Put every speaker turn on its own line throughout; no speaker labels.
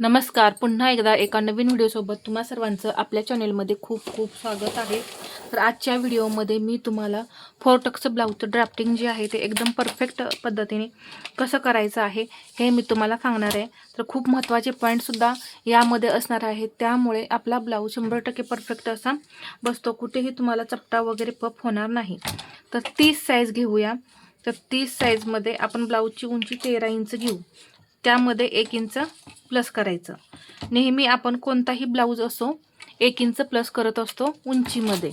नमस्कार. पुन्हा एकदा एका नवीन व्हिडिओसोबत तुम्हा सर्वांचं आपल्या चॅनेलमध्ये खूप खूप स्वागत आहे. तर आजच्या व्हिडिओमध्ये मी तुम्हाला फोर ब्लाऊजचं ड्राफ्टिंग जे आहे ते एकदम परफेक्ट पद्धतीने कसं करायचं आहे हे मी तुम्हाला सांगणार आहे. तर खूप महत्त्वाचे पॉईंटसुद्धा यामध्ये असणार आहेत. त्यामुळे आपला ब्लाऊज शंभर टक्के परफेक्ट असा बसतो. कुठेही तुम्हाला चपटा वगैरे पफ होणार नाही. तर तीस साईज घेऊया. तर तीस साईजमध्ये आपण ब्लाऊजची उंची तेरा इंच घेऊ. त्यामध्ये एक इंच प्लस करायचं. नेहमी आपण कोणताही ब्लाऊज असो एक इंच प्लस करत असतो उंचीमध्ये.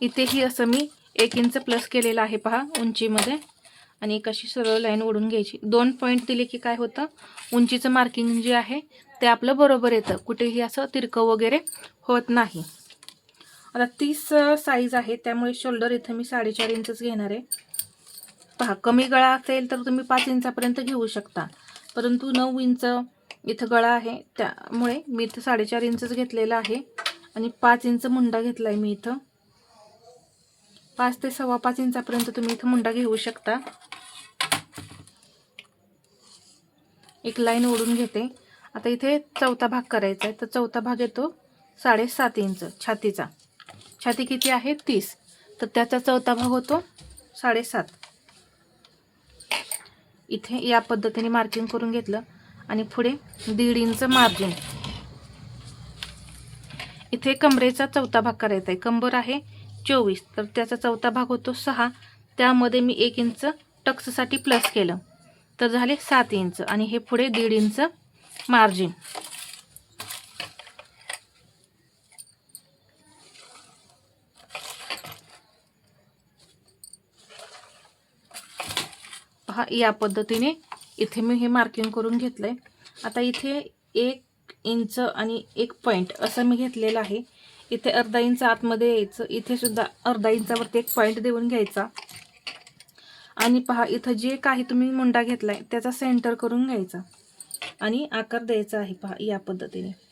इथेही असं मी एक इंच प्लस केलेलं आहे पहा उंचीमध्ये. आणि एक अशी सरळ लाईन ओढून घ्यायची. दोन पॉईंट दिले की काय होतं? उंचीचं मार्किंग जे आहे ते आपलं बरोबर येतं. कुठेही असं तिरकं वगैरे होत नाही. आता तीस साईज आहे. त्यामुळे शोल्डर इथं मी साडेचार इंचच घेणार आहे. पहा कमी गळा असेल तर तुम्ही पाच इंचापर्यंत घेऊ शकता. परंतु नऊ इंच इथं गळा आहे त्यामुळे मी इथं साडेचार इंचच घेतलेला आहे. आणि पाच इंच मुंडा घेतला आहे मी इथं. पाच ते सव्वा पाच इंचापर्यंत तुम्ही इथं मुंडा घेऊ शकता. एक लाईन ओढून घेते. आता इथे चौथा भाग करायचा आहे. तर चौथा भाग येतो साडेसात इंच छातीचा. छाती किती आहे? तीस. तर त्याचा चौथा भाग होतो साडेसात. इथे या पद्धतीने मार्किंग करून घेतलं. आणि पुढे दीड इंच मार्जिन इथे कमरेचा चौथा भाग करायचा आहे. कंबर आहे चोवीस. तर त्याचा चौथा भाग होतो सहा. त्यामध्ये मी एक इंच टक्ससाठी प्लस केलं. तर झाले सात इंच. आणि हे पुढे दीड इंच मार्जिन हा या पद्धतीने इथे मी हे मार्किंग करून घेतलं आहे आता इथे एक इंच आणि एक पॉईंट असं मी घेतलेलं आहे. इथे अर्धा इंच आतमध्ये यायचं. इथे सुद्धा अर्धा इंचावरती एक पॉईंट देऊन घ्यायचा. आणि पहा इथं जे काही तुम्ही मुंडा घेतला आहे त्याचा सेंटर करून घ्यायचा. आणि आकार द्यायचा आहे पहा या पद्धतीने.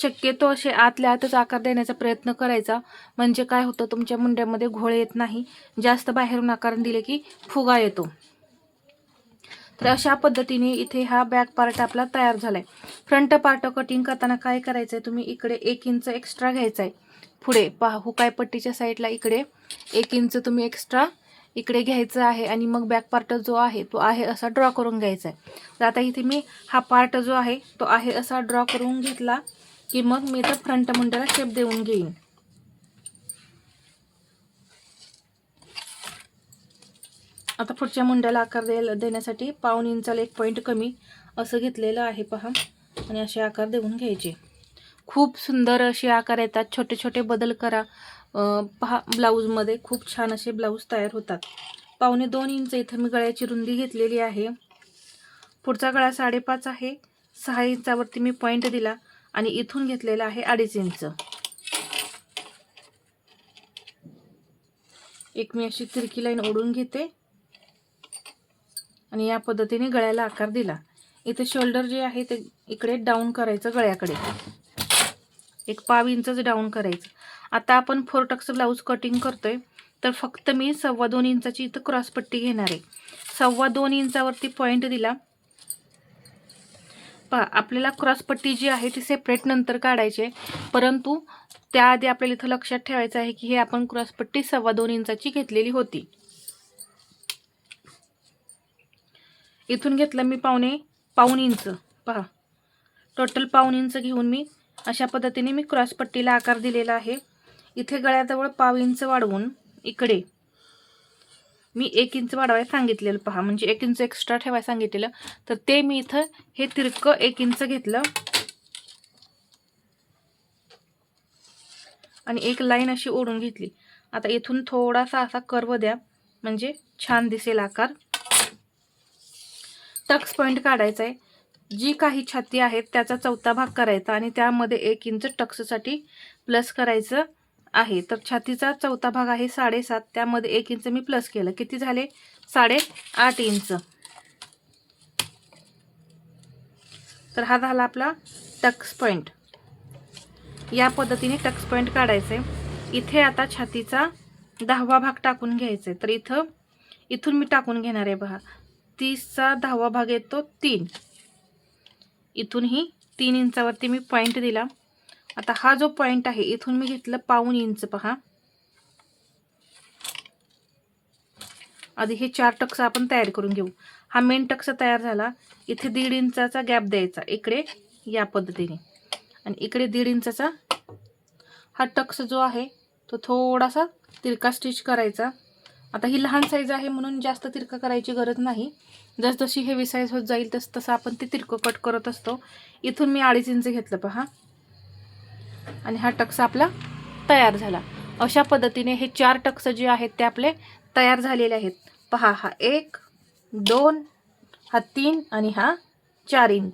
शक्यतो असे आतल्या आतच आकार देण्याचा प्रयत्न करायचा. म्हणजे काय होतं तुमच्या मुंड्यामध्ये घोळ येत नाही. जास्त बाहेरून आकार दिले की फुगा येतो. तर अशा पद्धतीने इथे हा बॅक पार्ट आपला तयार झाला आहे फ्रंट पार्ट कटिंग करताना काय करायचं आहे तुम्ही इकडे एक इंच एक्स्ट्रा घ्यायचा आहे पुढे पहा हुकाय पट्टीच्या साईडला इकडे एक इंच तुम्ही एक्स्ट्रा इकडे घ्यायचं आहे आणि मग बॅक पार्ट जो आहे तो आहे असा ड्रॉ करून घ्यायचा आहे तर आता इथे मी हा पार्ट जो आहे तो आहे असा ड्रॉ करून घेतला. की मग मी तर फ्रंट मुंड्याला शेप देऊन घेईन. आता पुढच्या मुंड्याला आकार द्यायला देण्यासाठी पाऊन इंचाला एक पॉईंट कमी असं घेतलेलं आहे पहा. आणि असे आकार देऊन घ्यायचे. खूप सुंदर असे आकार येतात. छोटे छोटे बदल करा. पहा ब्लाऊजमध्ये खूप छान असे ब्लाऊज तयार होतात. पावणे दोन इंच इथं मी गळ्याची रुंदी घेतलेली आहे. पुढचा गळा साडेपाच आहे. सहा इंचावरती मी पॉईंट दिला. आणि इथून घेतलेलं आहे अडीच इंच. एक मी अशी तिरकी लाईन ओढून घेते. आणि या पद्धतीने गळ्याला आकार दिला. इथे शोल्डर जे आहे ते इकडे डाऊन करायचं गळ्याकडे. एक पाव इंचच डाऊन करायचं. आता आपण फोर टक्स ब्लाऊज कटिंग करतोय. तर फक्त मी सव्वा दोन इंचाची इथं क्रॉसपट्टी घेणार आहे. सव्वा दोन इंचावरती पॉईंट दिला. पहा आपल्याला क्रॉसपट्टी जी आहे ती सेपरेट नंतर काढायची आहे. परंतु त्याआधी आपल्याला इथं लक्षात ठेवायचं आहे की हे आपण क्रॉसपट्टी सव्वा दोन इंचाची घेतलेली होती. इथून घेतलं मी पावणे पाऊन इंच. पहा. टोटल पाऊन इंच घेऊन मी अशा पद्धतीने मी क्रॉसपट्टीला आकार दिलेला आहे. इथे गळ्याजवळ पाव इंच वाढवून इकडे. मी एक इंच वाढवायला सांगितलेलं पहा. म्हणजे एक इंच एक्स्ट्रा ठेवायला सांगितलेलं. तर ते मी इथं हे तिरकं एक इंच घेतलं. आणि एक लाईन अशी ओढून घेतली. आता इथून थोडासा असा कर्व द्या. म्हणजे छान दिसेल आकार. टक्स पॉईंट काढायचा आहे. जी काही छाती आहेत त्याचा चौथा भाग करायचा आणि त्यामध्ये एक इंच टक्ससाठी प्लस करायचं. आहे. तर छातीचा चौथा भाग आहे साडेसात. त्यामध्ये एक इंच मी प्लस केलं. किती झाले? साडे आठ इंच. तर हा झाला आपला टक्स पॉईंट या पद्धतीने टक्स पॉईंट काढायचे. इथे आता छातीचा दहावा भाग टाकून घ्यायचा. तर इथं इथून मी टाकून घेणार आहे बघा. तीसचा दहावा भाग येतो तीन. इथूनही तीन इंचावरती मी पॉईंट दिला. आता हा जो पॉईंट आहे इथून मी घेतलं पाऊन इंच पहा. आधी हे चार टक्स आपण तयार करून घेऊ. हा मेन टक्स तयार झाला. इथे दीड इंचाचा गॅप द्यायचा इकडे या पद्धतीने. आणि इकडे दीड इंचाचा हा टक्स जो आहे तो थोडासा तिरका स्टिच करायचा. आता ही लहान साईज आहे म्हणून जास्त तिरकं करायची गरज नाही. जसजशी हेवी साईज होत जाईल तस तसं आपण ते तिरकं कट करत असतो. इथून मी अडीच इंच घेतलं पहा. आणि हा टक्स आपला तयार झाला. अशा पद्धतीने हे चार टक्स जे आहेत ते आपले तयार झालेले आहेत. पहा हा एक दोन हा तीन आणि हा चार इंच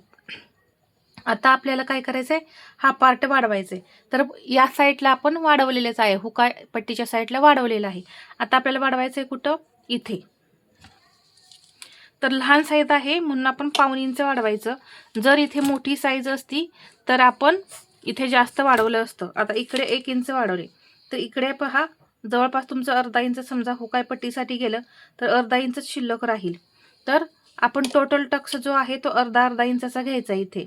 आता आपल्याला काय करायचं आहे हा पार्ट वाढवायचा आहे तर या साईडला आपण वाढवलेलेच आहे. हुका पट्टीच्या साईडला वाढवलेलं आहे. आता आपल्याला वाढवायचं आहे कुठं? इथे. तर लहान साईज आहे म्हणून आपण पाऊन इंच वाढवायचं. जर इथे मोठी साईज असती तर आपण इथे जास्त वाढवलं असतं. आता इकडे एक इंच वाढवले. तर इकडे पहा जवळपास तुमचं अर्धा इंच समजा हुकाय पट्टीसाठी गेलं तर अर्धा इंच शिल्लक राहील. तर आपण टोटल टक्स जो आहे तो अर्धा अर्धा इंचाचा घ्यायचा इथे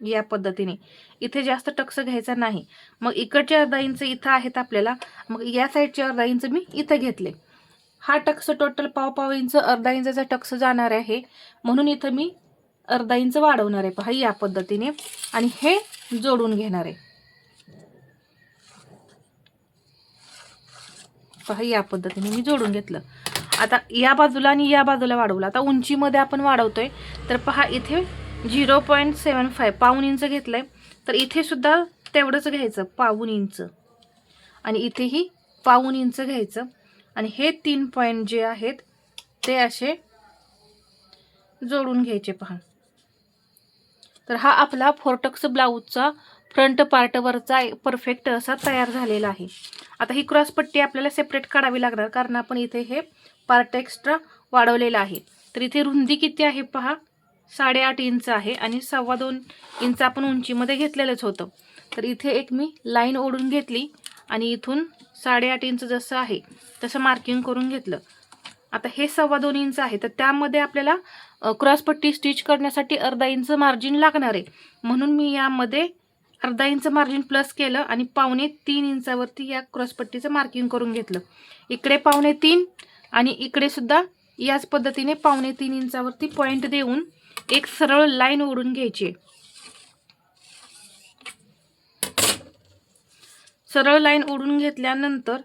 या पद्धतीने. इथे जास्त टक्स घ्यायचा नाही. मग इकडचे अर्धा इंच इथं आहेत आपल्याला. मग या साईडचे अर्धा इंच मी इथं घेतले. हा Tux total pav pav inch अर्धा इंचाचा टक्स जाणार आहे. म्हणून इथं मी अर्धा इंच वाढवणार आहे. पहा या पद्धतीने. आणि हे जोडून घेणार आहे. पहा या पद्धतीने मी जोडून घेतलं. आता या बाजूला आणि या बाजूला वाढवलं. आता उंचीमध्ये आपण वाढवतोय. तर पहा इथे झिरो पॉईंट सेवन फाय पाऊन इंच घेतलंय. तर इथे सुद्धा तेवढंच घ्यायचं पाऊन इंच. आणि इथेही पाऊन इंच घ्यायचं. आणि हे तीन पॉईंट जे आहेत ते असे जोडून घ्यायचे पहा. तर हा आपला फोर्टक्स ब्लाऊजचा फ्रंट पार्टवरचा परफेक्ट असा तयार झालेला आहे. आता ही क्रॉसपट्टी आपल्याला सेपरेट काढावी लागणार कारण आपण इथे हे पार्ट एक्स्ट्रा वाढवलेलं आहे. तर इथे रुंदी किती आहे पहा? साडेआठ इंच आहे आणि सव्वा दोन इंच आपण उंचीमध्ये घेतलेलंच होतं. तर इथे एक मी लाईन ओढून घेतली आणि इथून साडेआठ इंच जसं आहे तसं मार्किंग करून घेतलं. आता हे सव्वा दोन इंच आहे तर त्यामध्ये आपल्याला क्रॉसपट्टी स्टिच करण्यासाठी अर्धा इंच मार्जिन लागणार आहे. म्हणून मी यामध्ये अर्धा इंच मार्जिन प्लस केलं आणि पावणे तीन इंचावरती या क्रॉसपट्टीचं मार्किंग करून घेतलं. इकडे पावणे तीन आणि इकडे सुद्धा याच पद्धतीने पावणे तीन इंचावरती पॉईंट देऊन एक सरळ लाईन ओढून घ्यायची सरळ लाईन ओढून घेतल्यानंतर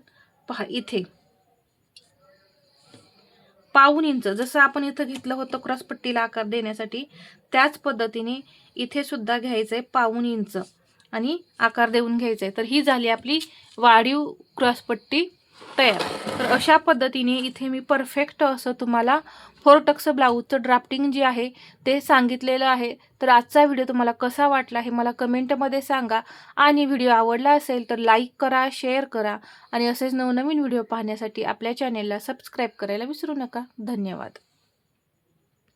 पहा इथे. पाऊन इंच. जसं आपण इथं घेतलं होतं क्रॉसपट्टीला आकार देण्यासाठी त्याच पद्धतीने इथे सुद्धा घ्यायचं आहे पाऊन इंच आणि आकार देऊन घ्यायचा आहे तर ही झाली आपली वाढीव क्रॉसपट्टी तयार तर अशा पद्धतीने इथे मी परफेक्ट असं तुम्हाला फोर टक्स ब्लाऊजचं ड्राफ्टिंग जे आहे ते सांगितलेलं आहे. तर आजचा व्हिडिओ तुम्हाला कसा वाटला हे मला कमेंटमध्ये सांगा. आणि व्हिडिओ आवडला असेल तर लाईक करा शेअर करा. आणि असेच नवनवीन व्हिडिओ पाहण्यासाठी आपल्या चॅनेलला सबस्क्राईब करायला विसरू नका. धन्यवाद.